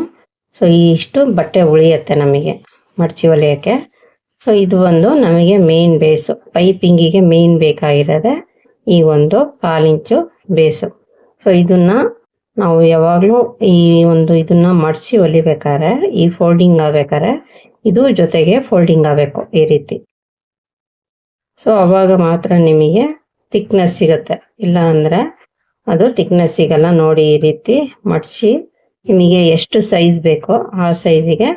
ಸೊ ಇಷ್ಟು ಬಟ್ಟೆ ಉಳಿಯತ್ತೆ ನಮಗೆ ಮಡಚಿ ಹೊಲಿಯೋಕ್ಕೆ. ಸೊ ಇದು ಒಂದು ನಮಗೆ ಮೇನ್ ಬೇಸು ಪೈಪಿಂಗಿಗೆ ಮೇನ್ ಬೇಕಾಗಿರೋದೆ ಈ ಒಂದು ಕಾಲಿಂಚು ಬೇಸು ಸೊ ಇದನ್ನ ನಾವು ಯಾವಾಗಲೂ ಈ ಒಂದು ಇದನ್ನ ಮಡಚಿ ಹೊಲಿಬೇಕಾದ್ರೆ, ಈ ಫೋಲ್ಡಿಂಗ್ ಆಗ್ಬೇಕಾದ್ರೆ, ಇದು ಜೊತೆಗೆ ಫೋಲ್ಡಿಂಗ್ ಆಗಬೇಕು ಈ ರೀತಿ. ಸೊ ಅವಾಗ ಮಾತ್ರ ನಿಮಗೆ ಥಿಕ್ನೆಸ್ ಸಿಗುತ್ತೆ. ಇಲ್ಲ ಅಂದ್ರೆ ಅದು ಥಿಕ್ನೆಸ್ ಸಿಗಲ್ಲ ನೋಡಿ ಈ ರೀತಿ ಮಡಚಿ ನಿಮಗೆ ಎಷ್ಟು ಸೈಜ್ ಬೇಕೋ ಆ ಸೈಜಿಗೆ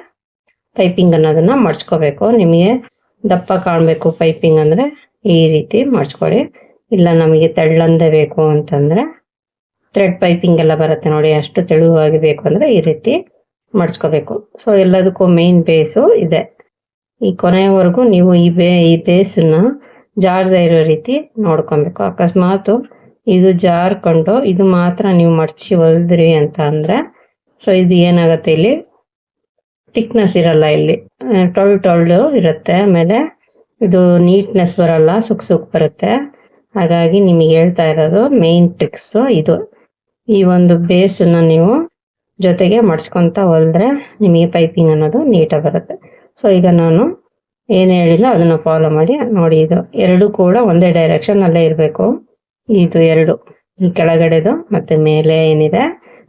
ಪೈಪಿಂಗ್ ಅನ್ನೋದನ್ನ ಮಡ್ಚ್ಕೋಬೇಕು ನಿಮಗೆ ದಪ್ಪ ಕಾಣಬೇಕು ಪೈಪಿಂಗ್ ಅಂದ್ರೆ ಈ ರೀತಿ ಮಡ್ಚ್ಕೊಳ್ಳಿ ಇಲ್ಲ ನಮಗೆ ತೆಳ್ಳಂದೆ ಬೇಕು ಅಂತಂದ್ರೆ ಥ್ರೆಡ್ ಪೈಪಿಂಗ್ ಎಲ್ಲ ಬರುತ್ತೆ ನೋಡಿ, ಅಷ್ಟು ತೆಳುವಾಗಿ ಬೇಕು ಅಂದ್ರೆ ಈ ರೀತಿ ಮಡ್ಚ್ಕೋಬೇಕು ಸೊ ಎಲ್ಲದಕ್ಕೂ ಮೇನ್ ಬೇಸು ಇದೆ. ಈ ಕೊನೆಯವರೆಗೂ ನೀವು ಈ ಬೇ, ಈ ಬೇಸನ್ನ ಜಾರದೇ ಇರೋ ರೀತಿ ನೋಡ್ಕೊಬೇಕು. ಅಕಸ್ಮಾತ್ ಇದು ಜಾರ್ಕೊಂಡು ಇದು ಮಾತ್ರ ನೀವು ಮಡ್ಚಿ ಹೊಲ್ದ್ರಿ ಅಂತ ಅಂದ್ರೆ ಸೊ ಇದು ಏನಾಗತ್ತೆ ಇಲ್ಲಿ? ಥಿಕ್ನೆಸ್ ಇರಲ್ಲ ಇಲ್ಲಿ. ಟೊಳ್ ಟೊಳ್ಳು ಇರುತ್ತೆ. ಆಮೇಲೆ ಇದು ನೀಟ್ನೆಸ್ ಬರಲ್ಲ, ಸುಕ್ ಸುಕ್ ಬರುತ್ತೆ. ಹಾಗಾಗಿ ನಿಮಗೆ ಹೇಳ್ತಾ ಇರೋದು ಮೇನ್ ಟ್ರಿಕ್ಸ್ ಇದು. ಈ ಒಂದು ಬೇಸನ್ನ ನೀವು ಜೊತೆಗೆ ಮಡ್ಚ್ಕೊಂತ ಹೊಲಿದ್ರೆ ನಿಮಗೆ ಪೈಪಿಂಗ್ ಅನ್ನೋದು ನೀಟಾಗಿ ಬರುತ್ತೆ. ಸೊ ಈಗ ನಾನು ಏನು ಹೇಳಿಲ್ಲ, ಅದನ್ನ ಫಾಲೋ ಮಾಡಿ ನೋಡಿ ಇದು. ಎರಡು ಕೂಡ ಒಂದೇ ಡೈರೆಕ್ಷನ್ ಅಲ್ಲೇ ಇರಬೇಕು. ಇದು ಎರಡು. ಕೆಳಗಡೆದು ಮತ್ತೆ ಮೇಲೆ ಏನಿದೆ,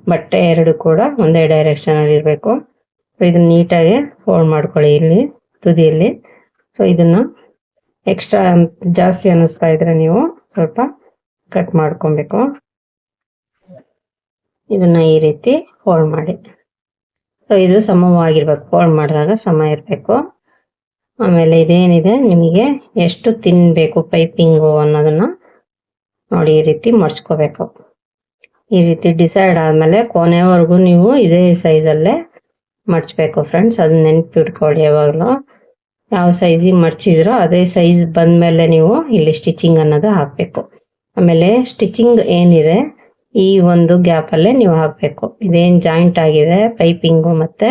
ಬಟ್ಟೆ ಎರಡು ಕೂಡ ಒಂದೇ ಡೈರೆಕ್ಷನ್ ಅಲ್ಲಿ ಇರಬೇಕು. ಇದನ್ನ ನೀಟಾಗಿ ಫೋಲ್ಡ್ ಮಾಡ್ಕೊಳ್ಳಿ ಇಲ್ಲಿ, ತುದಿಯಲ್ಲಿ. ಸೊ ಇದನ್ನ ಎಕ್ಸ್ಟ್ರಾ ಜಾಸ್ತಿ ಅನ್ನಿಸ್ತಾ ಇದ್ರೆ ನೀವು ಸ್ವಲ್ಪ ಕಟ್ ಮಾಡ್ಕೊಬೇಕು. ಇದನ್ನ ಈ ರೀತಿ ಫೋಲ್ಡ್ ಮಾಡಿ. ಸೊ ಇದು ಸಮವಾಗಿರ್ಬೇಕು. ಫೋಲ್ಡ್ ಮಾಡಿದಾಗ ಸಮ ಇರಬೇಕು. ಆಮೇಲೆ ಇದೇನಿದೆ? ನಿಮಗೆ ಎಷ್ಟು ತಿನ್ಬೇಕು ಪೈಪಿಂಗು ಅನ್ನೋದನ್ನು ನೋಡಿ ಈ ರೀತಿ ಮಡ್ಸ್ಕೋಬೇಕು. ಈ ರೀತಿ ಡಿಸೈಡ್ ಆದಮೇಲೆ ಕೊನೆವರೆಗೂ ನೀವು ಇದೇ ಸೈಜಲ್ಲೇ ಮಡ್ಚಬೇಕು ಫ್ರೆಂಡ್ಸ್. ಅದು ನೆನ್ಪಿಟ್ಕೊಳ್ಳಿ ಯಾವಾಗಲೂ. ಯಾವ ಸೈಜಿಗೆ ಮಡ್ಚಿದ್ರೋ ಅದೇ ಸೈಜ್ ಬಂದಮೇಲೆ ನೀವು ಇಲ್ಲಿ ಸ್ಟಿಚಿಂಗ್ ಅನ್ನೋದು ಹಾಕಬೇಕು. ಆಮೇಲೆ ಸ್ಟಿಚಿಂಗ್ ಏನಿದೆ? ಈ ಒಂದು ಗ್ಯಾಪಲ್ಲೇ ನೀವು ಹಾಕಬೇಕು. ಇದೇನು ಜಾಯಿಂಟ್ ಆಗಿದೆ? ಪೈಪಿಂಗು ಮತ್ತೆ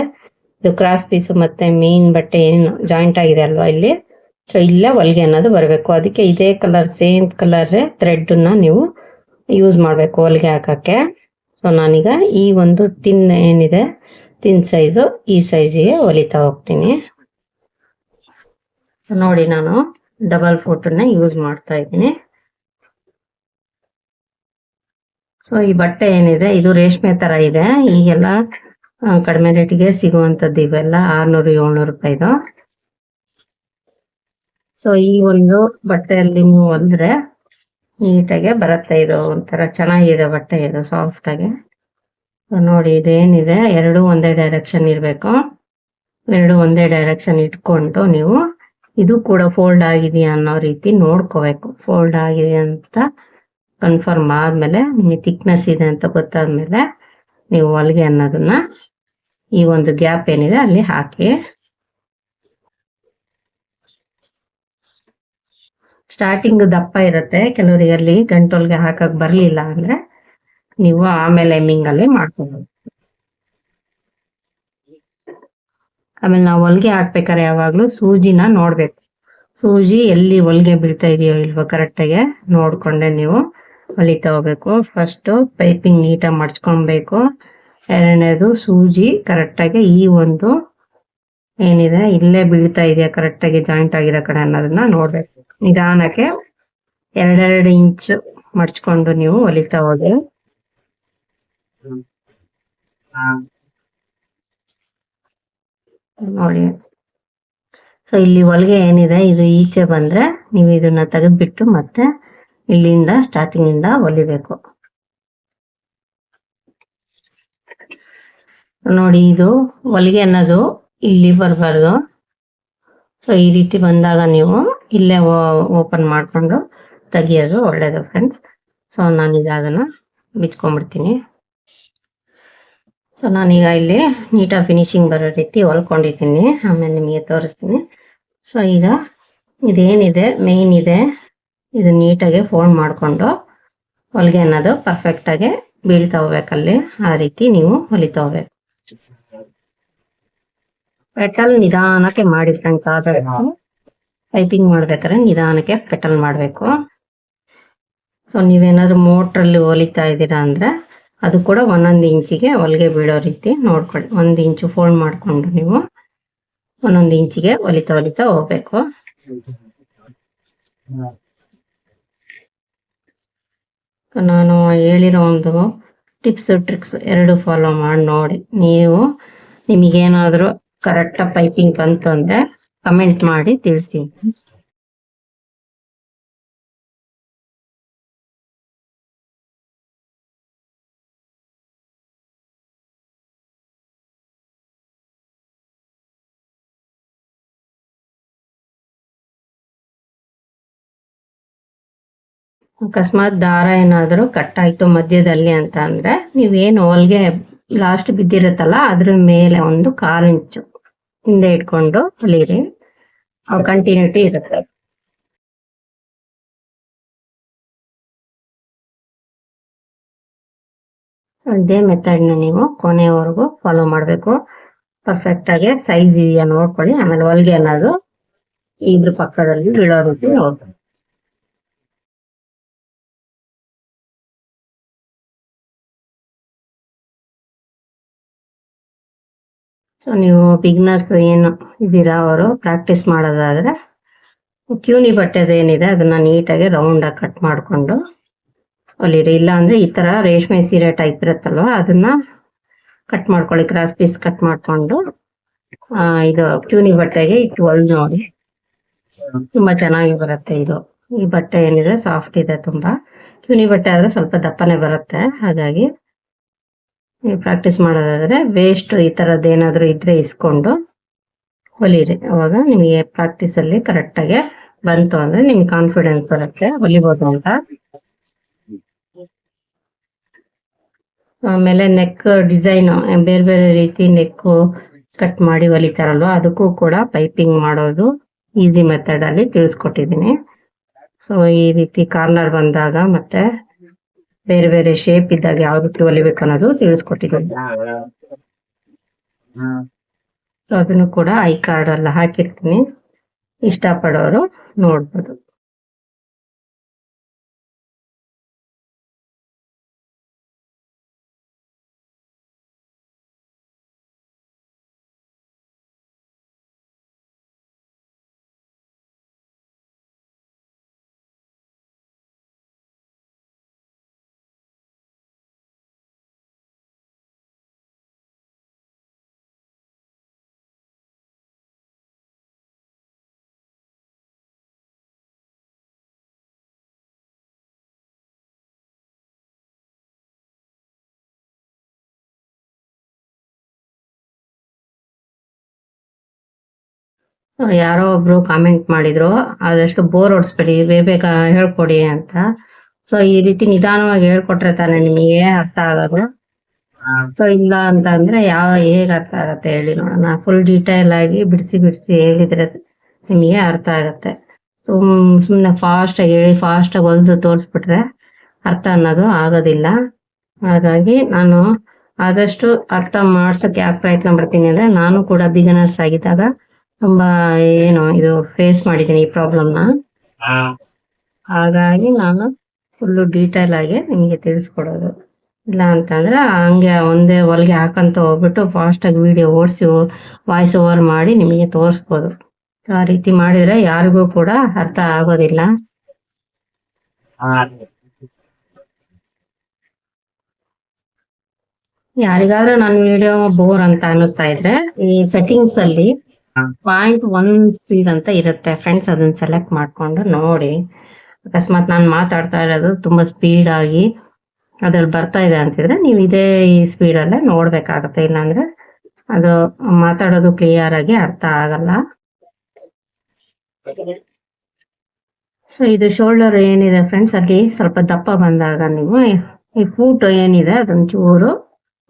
ಇದು ಕ್ರಾಸ್ ಪೀಸು ಮತ್ತೆ ಮೇನ್ ಬಟ್ಟೆ ಏನು ಜಾಯಿಂಟ್ ಆಗಿದೆ ಅಲ್ವಾ ಇಲ್ಲಿ? ಸೊ ಇಲ್ಲೇ ಹೊಲಿಗೆ ಅನ್ನೋದು ಬರಬೇಕು. ಅದಕ್ಕೆ ಇದೇ ಕಲರ್ ಸೇಮ್ ಕಲರ್ ಥ್ರೆಡ್ ನೀವು ಯೂಸ್ ಮಾಡಬೇಕು ಹೊಲಿಗೆ ಹಾಕಕ್ಕೆ. ಸೊ ನಾನೀಗ ಈ ಒಂದು ತಿನ್ ಏನಿದೆ ತಿನ್ ಸೈಜು ಈ ಸೈಜಿಗೆ ಹೊಲಿತಾ ಹೋಗ್ತೀನಿ. ನೋಡಿ ನಾನು ಡಬಲ್ ಫೋಟೋನ ಯೂಸ್ ಮಾಡ್ತಾ ಇದ್ದೀನಿ. ಸೊ ಈ ಬಟ್ಟೆ ಏನಿದೆ, ಇದು ರೇಷ್ಮೆ ತರ ಇದೆ. ಈಗೆಲ್ಲ ಕಡಿಮೆ ರೇಟಿಗೆ ಸಿಗುವಂತದ್ದು ಇವೆಲ್ಲ, ಆರ್ನೂರು, ಏಳ್ನೂರು ರೂಪಾಯಿದು ಸೊ ಈ ಒಂದು ಬಟ್ಟೆಯಲ್ಲಿ ನೀವು ಹೊಲಿದ್ರೆ ನೀಟಾಗೆ ಬರುತ್ತೆ ಇದು, ಒಂಥರ ಚೆನ್ನಾಗಿದೆ ಬಟ್ಟೆ ಇದು ಸಾಫ್ಟ್ ಆಗಿ. ನೋಡಿ, ಇದೇನಿದೆ, ಎರಡು ಒಂದೇ ಡೈರೆಕ್ಷನ್ ಇರಬೇಕು. ಎರಡು ಒಂದೇ ಡೈರೆಕ್ಷನ್ ಇಟ್ಕೊಂಡು ನೀವು ಇದು ಕೂಡ ಫೋಲ್ಡ್ ಆಗಿದೆಯಾ ಅನ್ನೋ ರೀತಿ ನೋಡ್ಕೋಬೇಕು. ಫೋಲ್ಡ್ ಆಗಿದೆ ಅಂತ ಕನ್ಫರ್ಮ್ ಆದಮೇಲೆ, ನಿಮಗೆ ಥಿಕ್ನೆಸ್ ಇದೆ ಅಂತ ಗೊತ್ತಾದ್ಮೇಲೆ ನೀವು ಹೊಲಿಗೆ ಅನ್ನೋದನ್ನ ಈ ಒಂದು ಗ್ಯಾಪ್ ಏನಿದೆ ಅಲ್ಲಿ ಹಾಕಿ. ಸ್ಟಾರ್ಟಿಂಗ್ ದಪ್ಪ ಇರುತ್ತೆ. ಕೆಲವರಿಗೆ ಅಲ್ಲಿ ಗಂಟೊಲ್ಗೆ ಹಾಕಕ್ ಬರ್ಲಿಲ್ಲ ಅಂದ್ರೆ ನೀವು ಆಮೇಲೆ ಎಮ್ಮಿಂಗ್ ಅಲ್ಲಿ ಮಾಡ್ಕೊಬಹುದು ಆಮೇಲೆ ನಾವು ಹೊಲ್ಗೆ ಹಾಕ್ಬೇಕಾರೆ ಯಾವಾಗ್ಲೂ ಸೂಜಿನ ನೋಡ್ಬೇಕು. ಸೂಜಿ ಎಲ್ಲಿ ಹೊಲ್ಗೆ ಬೀಳ್ತಾ ಇದೆಯೋ ಇಲ್ವೋ ಕರೆಕ್ಟಾಗಿ ನೋಡ್ಕೊಂಡೆ ನೀವು ಹೊಲಿತಾ ಹೋಗ್ಬೇಕು. ಫಸ್ಟ್ ಪೈಪಿಂಗ್ ನೀಟಾಗಿ ಮಡ್ಚ್ಕೊಬೇಕು. ಎರಡನೇದು ಸೂಜಿ, ಕರೆಕ್ಟಾಗಿ ಈ ಒಂದು ಏನಿದೆ, ಇಲ್ಲೇ ಬೀಳ್ತಾ ಇದೆಯಾ, ಕರೆಕ್ಟಾಗಿ ಜಾಯಿಂಟ್ ಆಗಿರೋ ಕಡೆ ಅನ್ನೋದನ್ನ ನೋಡ್ಬೇಕು. ನಿಧಾನಕ್ಕೆ ಎರಡೆರಡು ಇಂಚ್ ಮಡ್ಚ್ಕೊಂಡು ನೀವು ಹೊಲಿತಾ ಹೋಗಿ. ನೋಡಿ. ಸೊ ಇಲ್ಲಿ ಹೊಲಿಗೆ ಏನಿದೆ, ಇದು ಈಚೆ ಬಂದ್ರೆ ನೀವು ಇದನ್ನ ತೆಗೆದ್ಬಿಟ್ಟು ಮತ್ತೆ ಇಲ್ಲಿಂದ ಸ್ಟಾರ್ಟಿಂಗ್ ಇಂದ ಹೊಲಿಬೇಕು ನೋಡಿ ಇದು ಹೊಲಿಗೆ ಅನ್ನೋದು ಇಲ್ಲಿ ಬರಬಾರ್ದು. ಸೊ ಈ ರೀತಿ ಬಂದಾಗ ನೀವು ಇಲ್ಲೇ ಓಪನ್ ಮಾಡಿಕೊಂಡು ತೆಗಿಯೋದು ಒಳ್ಳೇದು ಫ್ರೆಂಡ್ಸ್ ಸೊ ನಾನೀಗ ಅದನ್ನ ಬಿಚ್ಕೊಂಡ್ಬಿಡ್ತೀನಿ. ಸೊ ನಾನೀಗ ಇಲ್ಲಿ ನೀಟಾಗಿ ಫಿನಿಶಿಂಗ್ ಬರೋ ರೀತಿ ಹೊಲ್ಕೊಂಡಿದ್ದೀನಿ. ಆಮೇಲೆ ನಿಮಗೆ ತೋರಿಸ್ತೀನಿ. ಸೊ ಈಗ ಇದೇನಿದೆ ಮೇನ್ ಇದೆ. ಇದು ನೀಟಾಗಿ ಫೋಲ್ಡ್ ಮಾಡಿಕೊಂಡು ಹೊಲಿಗೆ ಅನ್ನೋದು ಪರ್ಫೆಕ್ಟಾಗಿ ಬೀಳ್ತಾ ಹೋಗ್ಬೇಕಲ್ಲಿ. ಆ ರೀತಿ ನೀವು ಹೊಲಿತಾ ಹೋಗ್ಬೇಕು. ಪೆಟಲ್ ನಿಧಾನಕ್ಕೆ ಮಾಡಿ ಫ್ರೆಂಡ್ಸ್ ಆದಷ್ಟು ಪೈಪಿಂಗ್ ಮಾಡ್ಬೇಕಾದ್ರೆ ನಿಧಾನಕ್ಕೆ ಪೆಟಲ್ ಮಾಡಬೇಕು. ಸೊ ನೀವೇನಾದ್ರು ಮೋಟರ್ ಅಲ್ಲಿ ಹೊಲಿತಾ ಇದ್ದೀರಾ ಅಂದ್ರೆ ಅದು ಕೂಡ ಒಂದೊಂದು ಇಂಚಿಗೆ ಹೊಲಿಗೆ ಬೀಳೋ ರೀತಿ ನೋಡ್ಕೊಳ್ಳಿ. ಒಂದು ಇಂಚು ಫೋಲ್ಡ್ ಮಾಡ್ಕೊಂಡು ನೀವು ಒಂದೊಂದು ಇಂಚಿಗೆ ಹೊಲಿತಾ ಹೊಲಿತಾ ಹೋಗ್ಬೇಕು. ನಾನು ಹೇಳಿರೋ ಒಂದು ಟಿಪ್ಸ್ ಟ್ರಿಕ್ಸ್ ಎರಡು ಫಾಲೋ ಮಾಡಿ ನೋಡಿ. ನೀವು ನಿಮಗೇನಾದರೂ ಕರೆಕ್ಟ್ ಪೈಪಿಂಗ್ ಬಂತು ಅಂದ್ರೆ ಕಮೆಂಟ್ ಮಾಡಿ ತಿಳಿಸಿ. ಅಕಸ್ಮಾತ್ ದಾರ ಏನಾದರೂ ಕಟ್ ಆಯ್ತು ಮಧ್ಯದಲ್ಲಿ ಅಂತ ಅಂದ್ರೆ ನೀವೇನು ಹೋಲ್ಗೆ ಲಾಸ್ಟ್ ಬಿದ್ದಿರುತ್ತಲ್ಲ ಅದ್ರ ಮೇಲೆ ಒಂದು ಕಾಲು ಇಂಚು. ಹಿಂದೆ ಇಟ್ಕೊಂಡು ಹೊಲಿರಿ ಕಂಟಿನ್ಯೂಟಿ ಇರುತ್ತೆ. ಅದೇ ಮೆಥಡ್ನ ನೀವು ಕೊನೆವರೆಗೂ ಫಾಲೋ ಮಾಡಬೇಕು. ಪರ್ಫೆಕ್ಟ್ ಆಗಿ ಸೈಜ್ ಇದೆಯಾ ನೋಡ್ಕೊಳ್ಳಿ. ಆಮೇಲೆ ಹೊಲಿಗೆ ಅನ್ನೋದು ಇದ್ರ ಪಕ್ಕದಲ್ಲಿ ಬೀಳೋ ರೀತಿ ನೋಡ್ಕೊಳ್ಳಿ. ಸೊ ನೀವು ಬಿಗ್ನರ್ಸ್ ಏನು ಇದ್ದೀರಾ ಅವರು ಪ್ರಾಕ್ಟೀಸ್ ಮಾಡೋದಾದ್ರೆ ಕ್ಯೂನಿ ಬಟ್ಟೆದು ಏನಿದೆ ಅದನ್ನ ನೀಟಾಗಿ ರೌಂಡ್ ಆಗಿ ಕಟ್ ಮಾಡಿಕೊಂಡು ಹೊಲಿರಿ ಇಲ್ಲ ಅಂದ್ರೆ ಈ ತರ ರೇಷ್ಮೆ ಸೀರೆ ಟೈಪ್ ಇರುತ್ತಲ್ವ, ಅದನ್ನ ಕಟ್ ಮಾಡ್ಕೊಳ್ಳಿ ಕ್ರಾಸ್ ಪೀಸ್ ಕಟ್ ಮಾಡ್ಕೊಂಡು ಇದು ಕ್ಯೂನಿ ಬಟ್ಟೆಗೆ ಇಟ್ಟು ಹೊಲ್ ನೋಡಿ. ತುಂಬಾ ಚೆನ್ನಾಗಿ ಬರುತ್ತೆ ಇದು. ಈ ಬಟ್ಟೆ ಏನಿದೆ ಸಾಫ್ಟ್ ಇದೆ ತುಂಬಾ. ಕ್ಯೂನಿ ಬಟ್ಟೆ ಆದ್ರೆ ಸ್ವಲ್ಪ ದಪ್ಪನೆ ಬರುತ್ತೆ, ಹಾಗಾಗಿ ಪ್ರಾಕ್ಟೀಸ್ ಮಾಡೋದಾದ್ರೆ ವೇಸ್ಟ್ ಈ ಥರದ್ದು ಏನಾದರೂ ಇದ್ರೆ ಇಸ್ಕೊಂಡು ಹೊಲಿರಿ. ಅವಾಗ ನಿಮಗೆ ಪ್ರಾಕ್ಟೀಸಲ್ಲಿ ಕರೆಕ್ಟಾಗಿ ಬಂತು ಅಂದ್ರೆ ನಿಮ್ಗೆ ಕಾನ್ಫಿಡೆನ್ಸ್ ಬರುತ್ತೆ ಹೊಲಿಬೋದು ಅಂತ. ಆಮೇಲೆ ನೆಕ್ ಡಿಸೈನ್ ಬೇರೆ ಬೇರೆ ರೀತಿ ನೆಕ್ ಕಟ್ ಮಾಡಿ ಹೊಲಿತಾರಲ್ವ, ಅದಕ್ಕೂ ಕೂಡ ಪೈಪಿಂಗ್ ಮಾಡೋದು ಈಸಿ ಮೆಥಡ್ ಅಲ್ಲಿ ತಿಳಿಸ್ಕೊಟ್ಟಿದ್ದೀನಿ. ಸೊ ಈ ರೀತಿ ಕಾರ್ನರ್ ಬಂದಾಗ ಮತ್ತೆ ಬೇರೆ ಬೇರೆ ಶೇಪ್ ಇದ್ದಾಗ ಯಾವ ರೀತಿ ಹೊಲಿಬೇಕು ಅನ್ನೋದು ತಿಳಿಸ್ಕೊಟ್ಟಿದ್ದೀನಿ ಅದನ್ನು ಕೂಡ ಐ ಕಾರ್ಡ್ ಎಲ್ಲ ಹಾಕಿರ್ತೀನಿ. ಇಷ್ಟಪಡೋರು ನೋಡ್ಬೋದು. ಯಾರೋ ಒಬ್ರು ಕಾಮೆಂಟ್ ಮಾಡಿದ್ರು, ಆದಷ್ಟು ಬೋರ್ ಹೊಡ್ಸ್ಬೇಡಿ, ಬೇಗ ಹೇಳ್ಕೊಡಿ ಅಂತ. ಸೊ ಈ ರೀತಿ ನಿಧಾನವಾಗಿ ಹೇಳ್ಕೊಟ್ರೆ ತಾನೆ ನಿಮಗೆ ಅರ್ಥ ಆಗೋದು. ಸೊ ಇಲ್ಲ ಅಂತ ಅಂದ್ರೆ ಯಾವ, ಹೇಗ್ ಅರ್ಥ ಆಗತ್ತೆ ಹೇಳಿ ನೋಡೋಣ. ಫುಲ್ ಡೀಟೇಲ್ ಆಗಿ ಬಿಡಿಸಿ ಬಿಡಿಸಿ ಹೇಳಿದ್ರೆ ನಿಮಗೆ ಅರ್ಥ ಆಗತ್ತೆ. ಸುಮ್ ಸುಮ್ಮನೆ ಫಾಸ್ಟ್ ಆಗಿ ಹೇಳಿ ಫಾಸ್ಟ್ ಆಗಿ ಹೊಲ್ದು ತೋರಿಸ್ಬಿಟ್ರೆ ಅರ್ಥ ಅನ್ನೋದು ಆಗೋದಿಲ್ಲ. ಹಾಗಾಗಿ ನಾನು ಆದಷ್ಟು ಅರ್ಥ ಮಾಡ್ಸೋಕೆ ಯಾಕೆ ಪ್ರಯತ್ನ ಪಡ್ತೀನಿ ಅಂದ್ರೆ, ನಾನು ಕೂಡ ಬಿಗಿನರ್ಸ್ ಆಗಿದ್ದಾಗ ತುಂಬಾ ಏನು ಇದು ಫೇಸ್ ಮಾಡಿದ್ದೀನಿ ಈ ಪ್ರಾಬ್ಲಮ್ನ ಹಾಗಾಗಿ ನಾನು ಫುಲ್ಲು ಡೀಟೇಲ್ ಆಗಿ ನಿಮಗೆ ತಿಳಿಸ್ಕೊಡೋದು. ಇಲ್ಲ ಅಂತಂದ್ರೆ ಹಂಗೆ ಒಂದೇ ಹೊಲಿಗೆ ಹಾಕಂತ ಹೋಗ್ಬಿಟ್ಟು ಫಾಸ್ಟಾಗಿ ಆಗಿ ವಿಡಿಯೋ ಓಡಿಸಿ ವಾಯ್ಸ್ ಓವರ್ ಮಾಡಿ ನಿಮಗೆ ತೋರಿಸ್ಬೋದು. ಆ ರೀತಿ ಮಾಡಿದ್ರೆ ಯಾರಿಗೂ ಕೂಡ ಅರ್ಥ ಆಗೋದಿಲ್ಲ. ಯಾರಿಗಾದ್ರೂ ನನ್ನ ವಿಡಿಯೋ ಬೋರ್ ಅಂತ ಅನ್ನಿಸ್ತಾ ಇದ್ರೆ ಈ ಸೆಟ್ಟಿಂಗ್ಸ್ ಅಲ್ಲಿ ಪಾಯಿಂಟ್ ಒನ್ ಸ್ಪೀಡ್ ಅಂತ ಇರುತ್ತೆ. ಫ್ರೆಂಡ್ಸ್ ಅದನ್ನ ಸೆಲೆಕ್ಟ್ ಮಾಡ್ಕೊಂಡು ನೋಡಿ. ಅಕಸ್ಮಾತ್ ನಾನು ಮಾತಾಡ್ತಾ ಇರೋದು ತುಂಬಾ ಸ್ಪೀಡ್ ಆಗಿ ಅದ್ರಲ್ಲಿ ಬರ್ತಾ ಇದೆ ಅನ್ಸಿದ್ರೆ ನೀವು ಇದೇ ಈ ಸ್ಪೀಡ್ ಅಲ್ಲೇ ನೋಡ್ಬೇಕಾಗತ್ತೆ. ಇಲ್ಲಾಂದ್ರೆ ಅದು ಮಾತಾಡೋದು ಕ್ಲಿಯರ್ ಆಗಿ ಅರ್ಥ ಆಗಲ್ಲ. ಸೊ ಇದು ಶೋಲ್ಡರ್ ಏನಿದೆ ಫ್ರೆಂಡ್ಸ್ ಅಲ್ಲಿ ಸ್ವಲ್ಪ ದಪ್ಪ ಬಂದಾಗ ನೀವು ಈ ಫೂಟ್ ಏನಿದೆ ಅದೊಂದು ಚೂರು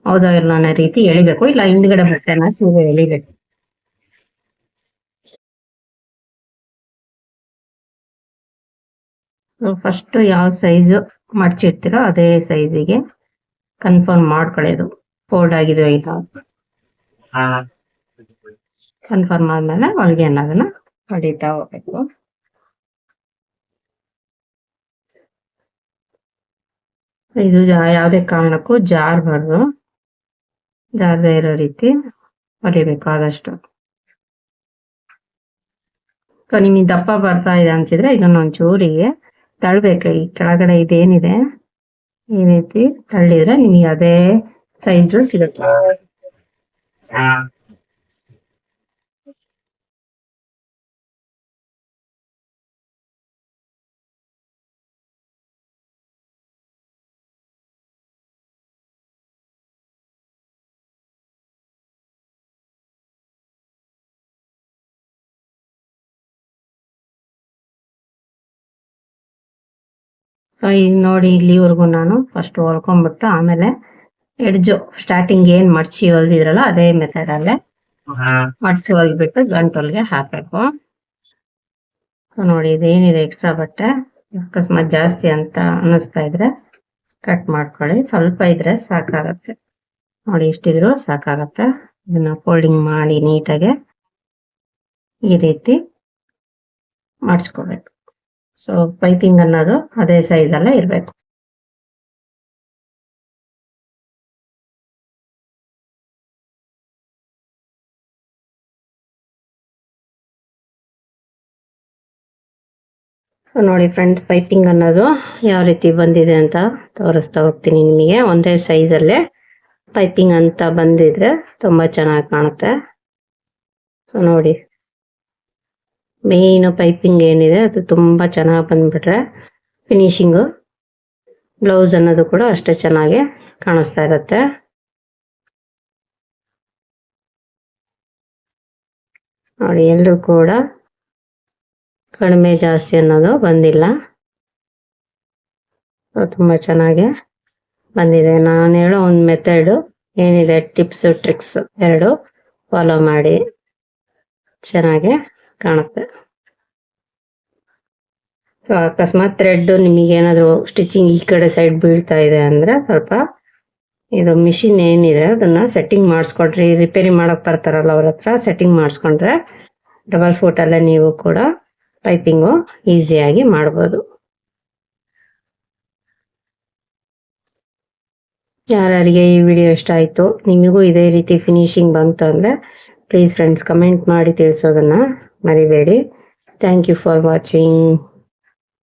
ಹೌದಾ ಅನ್ನೋ ರೀತಿ ಎಳಿಬೇಕು. ಇಲ್ಲ ಹಿಂದ್ಗಡೆ ಬಟ್ಟೆನ ಚೂರು ಎಳಿಬೇಕು. ಫಸ್ಟ್ ಯಾವ ಸೈಜ್ ಮಡ್ಚಿರ್ತೀರೋ ಅದೇ ಸೈಜಿಗೆ ಕನ್ಫರ್ಮ್ ಮಾಡ್ಕೊಳ್ಳೋದು. ಫೋಲ್ಡ್ ಆಗಿದೆಯೋ ಇಲ್ಲ? ಕನ್ಫರ್ಮ್ ಆದ್ಮೇಲೆ ಒಳಗೆ ಅನ್ನೋದನ್ನ ಹೊಡಿತಾ ಹೋಗ್ಬೇಕು. ಇದು ಯಾವುದೇ ಕಾರಣಕ್ಕೂ ಜಾರಬಾರ್ದು. ಜಾರದೇ ಇರೋ ರೀತಿ ಹೊಡಿಬೇಕು ಆದಷ್ಟು. ಸೊ ನಿಮಗೆ ದಪ್ಪ ಬರ್ತಾ ಇದೆ ಅನ್ಸಿದ್ರೆ ಇದನ್ನ ಒಂಚೂರಿಗೆ ತಳ್ಬೇಕು. ಈ ಕೆಳಗಡೆ ಇದೇನಿದೆ? ಈ ರೀತಿ ತಳ್ಳಿದ್ರೆ ನಿಮಗೆ ಅದೇ ಸೈಜ್ ಸಿಗುತ್ತೆ. ಸೊ ಈಗ ನೋಡಿ ಇಲ್ಲಿವರೆಗೂ ನಾನು ಫಸ್ಟ್ ಹೊಲ್ಕೊಂಡ್ಬಿಟ್ಟು ಆಮೇಲೆ ಎಡ್ಜು ಸ್ಟಾರ್ಟಿಂಗ್ ಏನ್ ಮಡ್ಚಿ ಹೊಲ್ದಿದ್ರಲ್ಲ ಅದೇ ಮೆಥಡ್ ಅಲ್ಲೇ ಮಡ್ಚಿ ಹೊಲ್ದ್ಬಿಟ್ಟು ಗಂಟೊಲ್ಗೆ ಹಾಕಬೇಕು. ಸೊ ನೋಡಿ ಇದೇನಿದೆ ಎಕ್ಸ್ಟ್ರಾ ಬಟ್ಟೆ? ಅಕಸ್ಮಾತ್ ಜಾಸ್ತಿ ಅಂತ ಅನ್ನಿಸ್ತಾ ಇದ್ರೆ ಕಟ್ ಮಾಡ್ಕೊಳ್ಳಿ. ಸ್ವಲ್ಪ ಇದ್ರೆ ಸಾಕಾಗತ್ತೆ. ನೋಡಿ ಇಷ್ಟಿದ್ರು ಸಾಕಾಗತ್ತೆ. ಇದನ್ನ ಫೋಲ್ಡಿಂಗ್ ಮಾಡಿ ನೀಟಾಗೆ ಈ ರೀತಿ ಮಾಡಿಸ್ಕೋಬೇಕು ಸೊ ಪೈಪಿಂಗ್ ಅನ್ನೋದು ಅದೇ ಸೈಜ್ ಅಲ್ಲೇ ಇರಬೇಕು. ನೋಡಿ ಫ್ರೆಂಡ್ಸ್ ಪೈಪಿಂಗ್ ಅನ್ನೋದು ಯಾವ ರೀತಿ ಬಂದಿದೆ ಅಂತ ತೋರಿಸ್ತಾ ಹೋಗ್ತೀನಿ ನಿಮಗೆ. ಒಂದೇ ಸೈಜಲ್ಲೇ ಪೈಪಿಂಗ್ ಅಂತ ಬಂದಿದ್ರೆ ತುಂಬ ಚೆನ್ನಾಗಿ ಕಾಣುತ್ತೆ. ಸೊ ನೋಡಿ. ಮೇಯ್ನು ಪೈಪಿಂಗ್ ಏನಿದೆ, ಅದು ತುಂಬ ಚೆನ್ನಾಗಿ ಬಂದ್ಬಿಟ್ರೆ ಫಿನಿಶಿಂಗು ಬ್ಲೌಸ್ ಅನ್ನೋದು ಕೂಡ ಅಷ್ಟೇ ಚೆನ್ನಾಗಿ ಕಾಣಿಸ್ತಾ ಇರುತ್ತೆ. ನೋಡಿ ಎಲ್ಲೂ ಕೂಡ ಕಡಿಮೆ ಜಾಸ್ತಿ ಅನ್ನೋದು ಬಂದಿಲ್ಲ. ತುಂಬ ಚೆನ್ನಾಗಿ ಬಂದಿದೆ. ನಾನು ಹೇಳೋ ಒಂದು ಮೆಥಡು ಏನಿದೆ ಟಿಪ್ಸ್ ಟ್ರಿಕ್ಸ್ ಎರಡು ಫಾಲೋ ಮಾಡಿ. ಚೆನ್ನಾಗಿ ಕಾಣುತ್ತೆ. ಸೊ ಅಕಸ್ಮಾತ್ ಥ್ರೆಡ್ ನಿಮಗೆ ಏನಾದರೂ ಸ್ಟಿಚಿಂಗ್ ಈ ಕಡೆ ಸೈಡ್ ಬೀಳ್ತಾ ಇದೆ ಅಂದರೆ ಸ್ವಲ್ಪ ಇದು ಮಿಷಿನ್ ಏನಿದೆ ಅದನ್ನ ಸೆಟ್ಟಿಂಗ್ ಮಾಡಿಸ್ಕೊಡ್ರಿ. ರಿಪೇರಿ ಮಾಡಕ್ ಬರ್ತಾರಲ್ಲ ಅವ್ರ ಹತ್ರ ಸೆಟ್ಟಿಂಗ್ ಮಾಡಿಸ್ಕೊಂಡ್ರೆ ಡಬಲ್ ಫೋಟಲ್ಲೇ ನೀವು ಕೂಡ ಪೈಪಿಂಗು ಈಸಿಯಾಗಿ ಮಾಡ್ಬೋದು. ಯಾರ್ಯಾರಿಗೆ ಈ ವಿಡಿಯೋ ಇಷ್ಟ ಆಯಿತು, ನಿಮಗೂ ಇದೇ ರೀತಿ ಫಿನಿಶಿಂಗ್ ಬಂತು ಅಂದರೆ ಪ್ಲೀಸ್ ಫ್ರೆಂಡ್ಸ್ ಕಮೆಂಟ್ ಮಾಡಿ ತಿಳಿಸೋದನ್ನು ಮರಿಬೇಡಿ. Thank you for watching